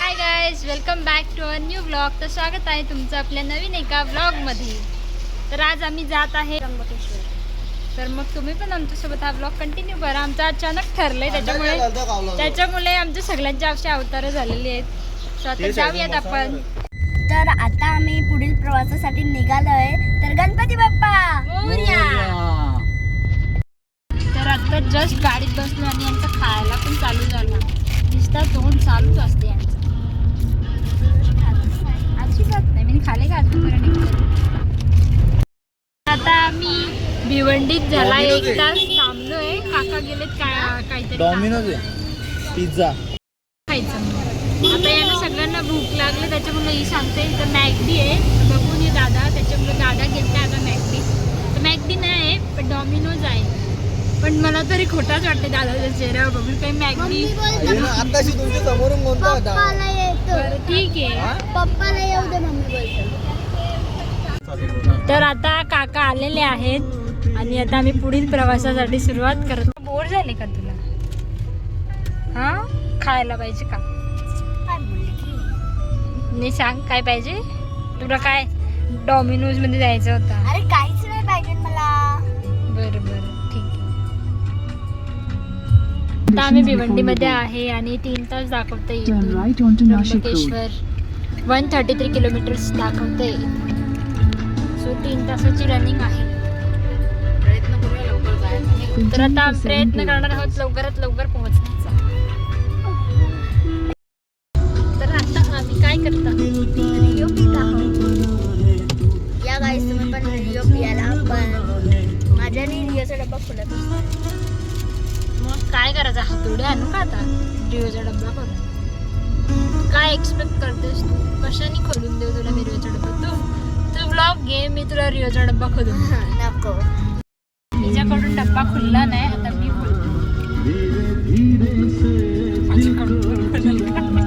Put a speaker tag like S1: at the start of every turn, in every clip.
S1: Hi guys welcome back to a new blog तर स्वागत आहे तुमचं आपल्या नवीन एका ब्लॉगमध्ये तर आज आम्ही जात आहे त्र्यंबकेश्वर. तर मग तुम्ही पण आमच्यासोबत हा ब्लॉग कंटिन्यू करा. आमचं अचानक ठरलंय त्याच्यामुळे त्याच्यामुळे आमच्या सगळ्यांच्या अशी अवतारं झालेली आहेत. तर आता जाऊयात आपण.
S2: तर आता आम्ही पुढील प्रवासासाठी निघालोय. तर
S1: एक तास थांबलोय. काका गेलेत काय काहीतरी
S3: डॉमिनोज आहे. पिझ्झा
S1: खायचं. म्हणून. आता यांना सगळ्यांना भूक लागली त्याच्यामुळे ही सांगते. इथं मॅगडी आहे. तर बघून ये दादा. त्याच्यामुळे दादा घेतला आता मॅगडी. तर मॅगडी नाही आहे पण डॉमिनोज आहे. पण मला तरी खोटाच वाटते दादाच्या चेहऱ्यावर बघून काही मॅगडी
S3: आताशी तुमच्या समोरून कोणता होता?
S2: पप्पाला येतो.
S1: बरं ठीक आहे.
S2: पप्पाला येऊ दे मम्मी बोलतो.
S1: तर आता काका आलेले आहेत. आणि आता आम्ही पुढील प्रवासासाठी सुरुवात करतो. बोर झाले का तुला? हा? खायला पाहिजे का? नाही सांग काय पाहिजे? तुला काय डॉमिनोजमध्ये जायचं होतं?
S2: अरे काहीच नाही पाहिजे मला.
S1: बरं बरं ठीक आहे. आता आम्ही भिवंडीमध्ये आहे आणि तीन तास दाखवते. Trimbakeshwar. One thirty three kilometres दाखवते सो तीन तासाची रनिंग आहे. तर आता प्रयत्न
S4: 7
S1: करणार आहोत लवकरात लवकर पोहोचण्याचा तर आता आम्ही काय करता
S2: रिओ पित आहोत. या गाईस तुम्ही पण रिओ पियाला पण माझ्याने रिओचा डब्बा खुलत
S1: मग काय करायचं हातोडे आणू का आता? रिओचा डब्बा करून. काय एक्सपेक्ट करतेस तू? कशाने खोलून देऊ तुला मी रिओचा डब्बा? तू तू ब्लॉग घे मी तुला रिओचा डब्बा खोलून.
S2: नको.
S1: तिच्याकडून डब्बा खुलला नाही आता मी माझ्याकडून.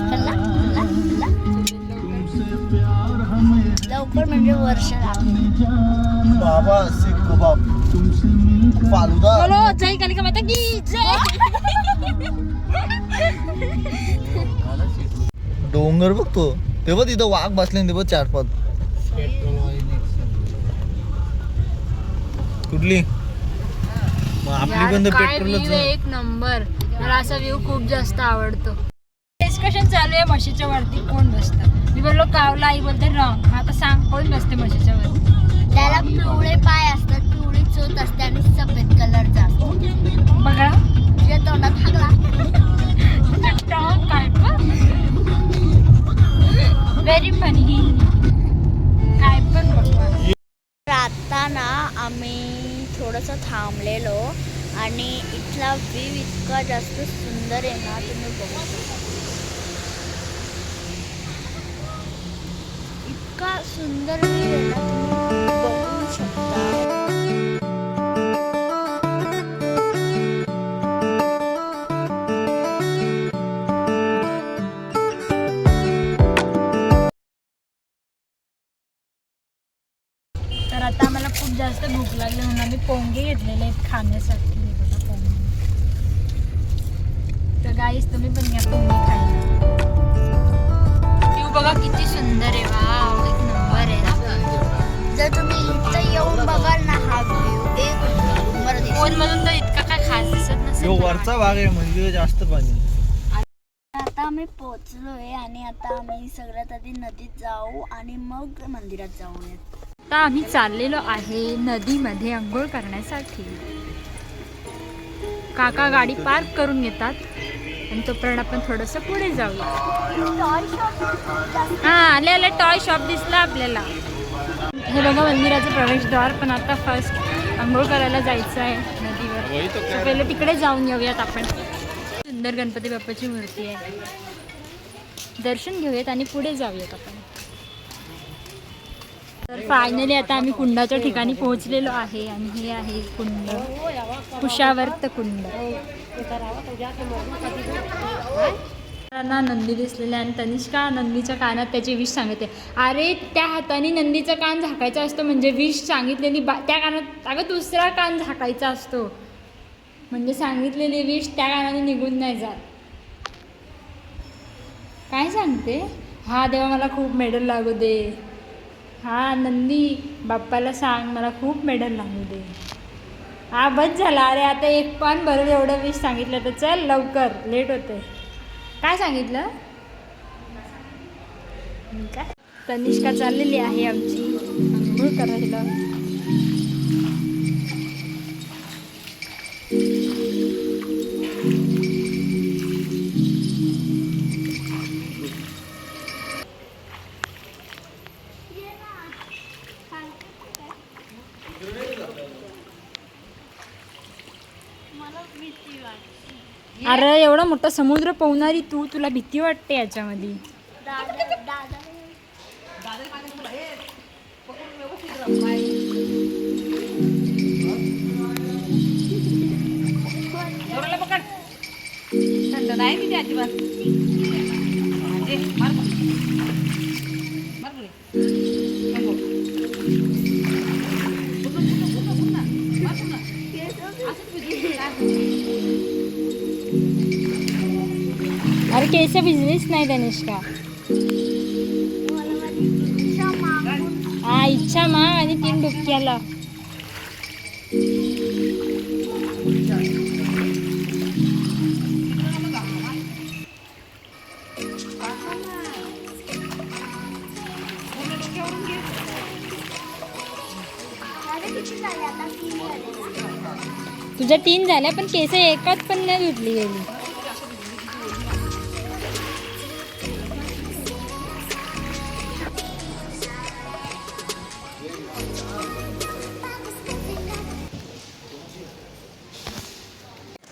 S2: लवकर म्हणजे वर्ष
S3: बाबा सीख कबाब फालुदा.
S1: बोलो जय कालिका माता की जय!
S3: डोंगर बघतो तेव्हा तिथं वाघ बसले तेव्हा चार पाच. कुठली? आपली
S1: view आहे, एक नंबर. मला असा व्ह्यू खूप जास्त आवडतो. डिस्कशन चालू आहे म्हशीच्या वरती. कोण बसतं? मी बोललो कावला आई बोलते रॉंग. आता सांग कोण बसते म्हशीच्या वरती?
S2: त्याला पिवळे पाय असतात पिवळी चोच असते आणि सफेद कलरचा असतो.
S1: बघा.
S2: तुझ्या तोंडात हागला
S1: काय व्हेरी फनी काय पण
S2: आता ना आम्ही थोडंसं थांबलेलो आणि इथला व्ह्यू इतका जास्त सुंदर आहे ना तुम्ही बघू शकता. इतका सुंदर व्ह्यू आहे ना तुम्ही बघू शकता.
S1: पोंगे घेतलेले आहेत खाण्यासाठी. बघा पोंगे. तर गाईस तुम्ही पण घ्या पोंगे खायला. व्ह्यू बघा किती सुंदर आहे. वाव एक नंबर आहे ना.
S2: जर तुम्ही इथं येऊन बघाल ना हा व्ह्यू एक नंबर दिसेल.
S1: फोन मधून तर इतका काय खास दिसत नसेल
S3: वरचा भाग आहे म्हणजे जास्त पाणी.
S2: आता आम्ही पोहोचलोय आणि आता आम्ही सगळ्यात आधी नदीत जाऊ आणि मग मंदिरात जाऊयात.
S1: आता आम्ही चाललेलो आहे नदीमध्ये आंघोळ करण्यासाठी. काका गाडी पार्क करून घेतात आणि तोपर्यंत आपण थोडस पुढे जाऊया. हा आले आले टॉय शॉप दिसला आपल्याला. हे बघा मंदिराचं प्रवेशद्वार पण आता फर्स्ट आंघोळ करायला जायचं आहे नदीवर. पहिले तिकडे जाऊन येऊयात आपण. सुंदर गणपती बाप्पाची मूर्ती आहे. दर्शन घेऊयात आणि पुढे जाऊयात आपण. तर फायनली आता आम्ही कुंडाच्या ठिकाणी पोहोचलेलो आहे आणि हे आहे कुंड. कुशावर्त कुंड. नंदी दिसलेले आणि तनिष्का नंदीच्या कानात त्याची विष सांगते. अरे त्या हाताने नंदीचा कान झाकायचा असतो म्हणजे विष सांगितलेली बा त्या कानात अगं दुसरा कान झाकायचा असतो. म्हणजे सांगितलेली विष त्या कानाने निघून नाही जात. काय सांगते? हा देवा मला खूप मेडल लागू दे. हा नंदी बाप्पाला सांग मला खूप मेडल लागू दे. हा बस झाला. अरे आता एक पण भरून एवढं विष सांगितलं तर चल लवकर. लेट होते काय सांगितलं? काय? तनिष्का चाललेली आहे आमची. आंघोळ करायला. एवढा मोठा समुद्र पोहणारी तू तुला भीती वाटते याच्यामध्ये?
S4: नाही तिथे अजिबात
S1: केस भिजलीच नाही तनिष्का
S2: इच्छा
S1: हा इच्छा मा आणि तीन डुबक्याला
S2: तीन
S1: तुझ्या तीन झाल्या पण केस एकाच पण नाही धुतली गेली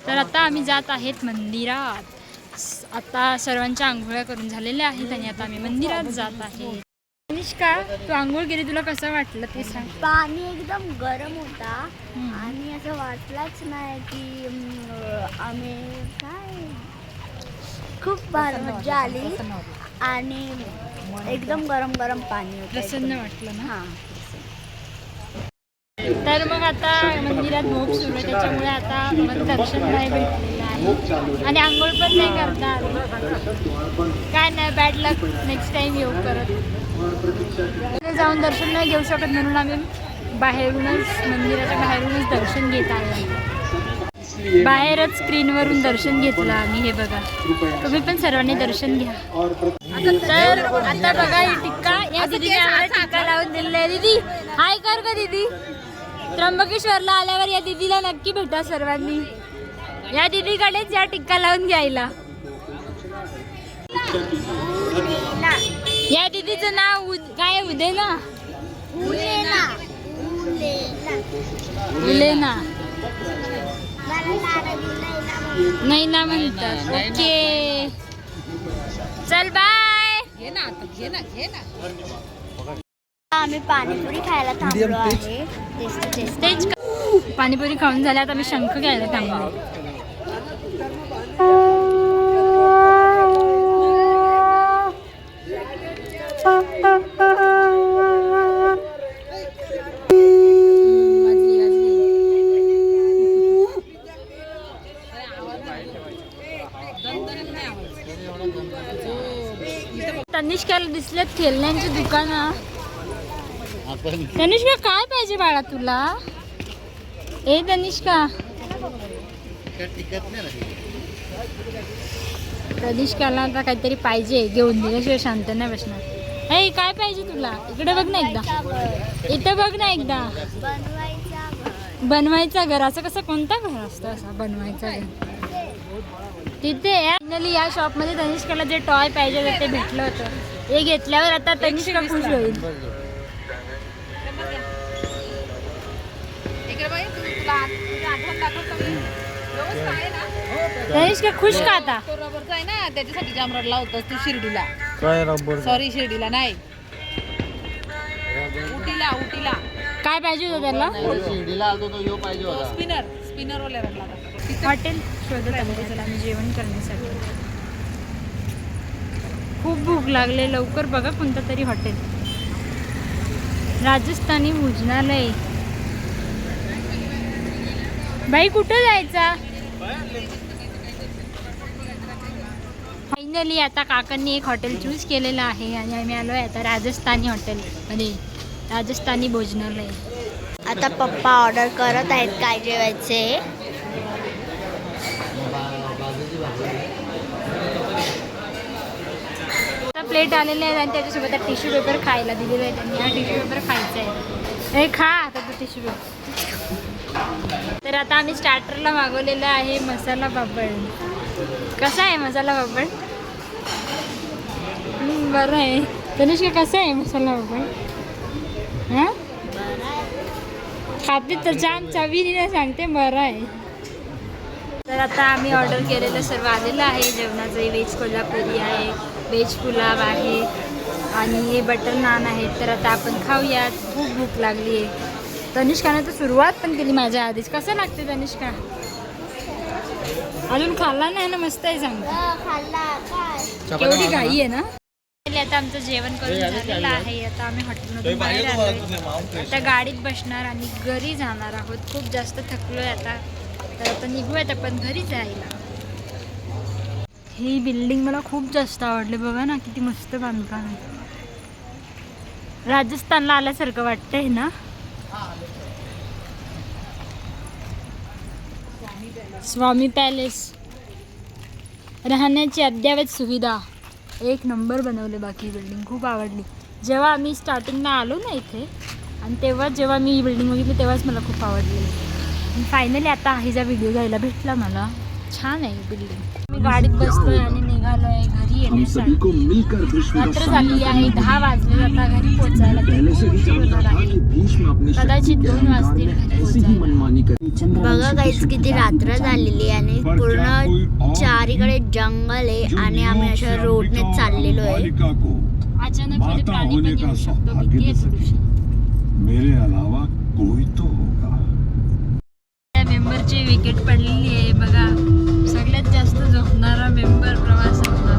S1: तर आता आम्ही जात आहेत मंदिरात. आता सर्वांच्या आंघोळ्या करून झालेल्या आहेत आणि आता आम्ही मंदिरात जात आहे. निष्का तू आंघोळ केली तुला कसं वाटलं ते सांग.
S2: पाणी एकदम गरम होता. आणि असं वाटलंच नाही की आम्ही काय? खूप भारी मजा आली आणि एकदम गरम गरम पाणी होतं
S1: प्रसन्न वाटलं ना?
S2: हां.
S1: तर मग आता मंदिरात भोग सुरू आहे त्याच्यामुळे आता मला दर्शन नाही भेटलेलं आहे. आणि आंघोळ पण नाही करता काय नाही बॅड लक नेक्स्ट टाइम येऊ परत. जाऊन दर्शन नाही घेऊ शकत म्हणून आम्ही बाहेरूनच मंदिराच्या बाहेरूनच दर्शन घेत आहे बाहेरच स्क्रीनवरून दर्शन घेतलं आम्ही हे बघा. तुम्ही पण सर्वांनी दर्शन घ्या. तर आता बघा ही टिक्का या दीदीने टिक्का लावून दिलेला आहे. दीदी हाय कर का दीदी. त्र्यंबकेश्वरला आल्यावर या दीदीला नक्की भेटा सर्वांनी. या दीदीकडेच या टिक्का लावून घ्यायला. या दीदीचं नाव उद- काय आहे? उदेना
S2: उलेना.
S1: नाही ना म्हणतात. ओके. चल बाय
S4: घे ना घे ना घे ना.
S2: आम्ही पाणीपुरी खायला थांबलो आहे. टेस्टी टेस्टी
S1: तेच पाणीपुरी खाऊन झाल्या आता मी शंख घ्यायला थांबलो. तनिष्काला दिसलेत खेळण्यांची दुकानं. तनिष्का काय पाहिजे बाळा तुला? ए तनिष्का तनिष्काला आता काहीतरी पाहिजे. घेऊन दिल्याशिवाय शांत नाही बसणार? ए काय पाहिजे तुला? इकडे बघ ना एकदा. इथं बघ ना एकदा.
S2: बनवायचा घर.
S1: असं कसं कोणता घर असतं असा बनवायचा घर? तिथे फायनली या शॉपमध्ये तनिष्काला जे टॉय पाहिजे ते भेटलं होतं. हे घेतल्यावर आता तनिष्का खुश होईल.
S4: इकडे बाई तू- तुला आठ- तुझी आठवण दाखवतो मी व्यवस्था आहे ना?
S1: तनिष्का खुश का आता।
S4: तो रबरचा आहे ना त्याच्यासाठी होता तू शिर्डीला.
S3: काय रबर?
S4: सॉरी शिर्डीला नाही. उटीला उटीला.
S1: काय पाहिजे होतं त्याला
S3: शिर्डीला आलो तो यो पाहिजे होता.
S4: स्पिनर स्पिनर वाला रडला होता.
S1: हॉटेल शोधत चला आम्ही जेवण करण्यासाठी. खूप भूक लागले लवकर बघा कोणतं तरी हॉटेल. राजस्थानी भोजनालय. बाई कुठं जायचा? फायनली आता काकांनी एक हॉटेल चूज केलेलं आहे आणि आम्ही आलो आहे आता राजस्थानी हॉटेल अरे राजस्थानी भोजनालय.
S2: आता पप्पा ऑर्डर करत आहेत काय जेवायचे?
S1: प्लेट आलेले आहेत आणि त्याच्यासोबत टिश्यू पेपर खायला दिलेला आहे त्यांनी. हा टिश्यू पेपर खायचा आहे. खा आता तो टिश्यू पेपर आता आम्ही स्टार्टरला मागवलेलं आहे मसाला पापड. कसा आहे मसाला पापड? बरं आहे. तनिष्का कसा आहे मसाला पापड? हां? खाते तर छान चवीने सांगते बरं आहे. तर आता आम्ही ऑर्डर केलेलं सर्व आलेलं आहे. जेवणाचं व्हेज कोल्हापुरी आहे व्हेज पुलाव आहे आणि हे बटर नान आहेत तर आता आपण खाऊयात. खूप भूक लागली आहे तनिष्काने तर सुरुवात पण केली माझ्या आधीच. कसं लागते तनिष्का अजून खाल्ला नाही ना? मस्त आहे सांग केवढी घाई आहे ना? आता आमचं जेवण करून झालेलं आहे. आता आम्ही हॉटेलमधून बाहेर आलोय. आता गाडीत बसणार आणि घरी जाणार आहोत. खूप जास्त थकलोय आता. तर आता निघूयात आपण घरी जायला. ही बिल्डिंग मला खूप जास्त आवडली. बघा ना किती मस्त बांधकाम आहे. राजस्थानला आल्यासारखं वाटतंय ना? स्वामी पॅलेस. राहण्याची अद्ययावत सुविधा. एक नंबर बनवले बाकी बिल्डिंग खूप आवडली. जेव्हा आम्ही स्टार्टिंगला आलो ना इथे आणि तेव्हा जेव्हा मी ही बिल्डिंग बघितली तेव्हाच मला खूप आवडली. आणि फायनली आता हिचा व्हिडिओ घ्यायला भेटला मला. छान आहे बिल्डिंग मी गाडीत बसलोय आणि निघालोय घरी
S5: हम सभी को
S1: येण्यासाठी रात्र आहे दहा
S5: है।
S1: वाजले आता घरी पोहोचायला
S5: ही
S1: कदाचित दोन वाजतील घरी
S5: ही
S1: पोहोचायला.
S2: बघा काहीच किती रात्र झालेली आणि पूर्ण चारीकडे जंगल आहे आणि आम्ही अशा रोडने चाललेलो आहे.
S1: अचानक मध्ये
S6: माता
S1: प्राणी
S6: होने
S1: पण
S6: का
S1: येऊ शकतो. भीती आहे
S6: मेरे अलावा कोई तो
S1: ची विकेट पडलेली आहे. बघा सगळ्यात जास्त झोपणारा मेंबर प्रवासातला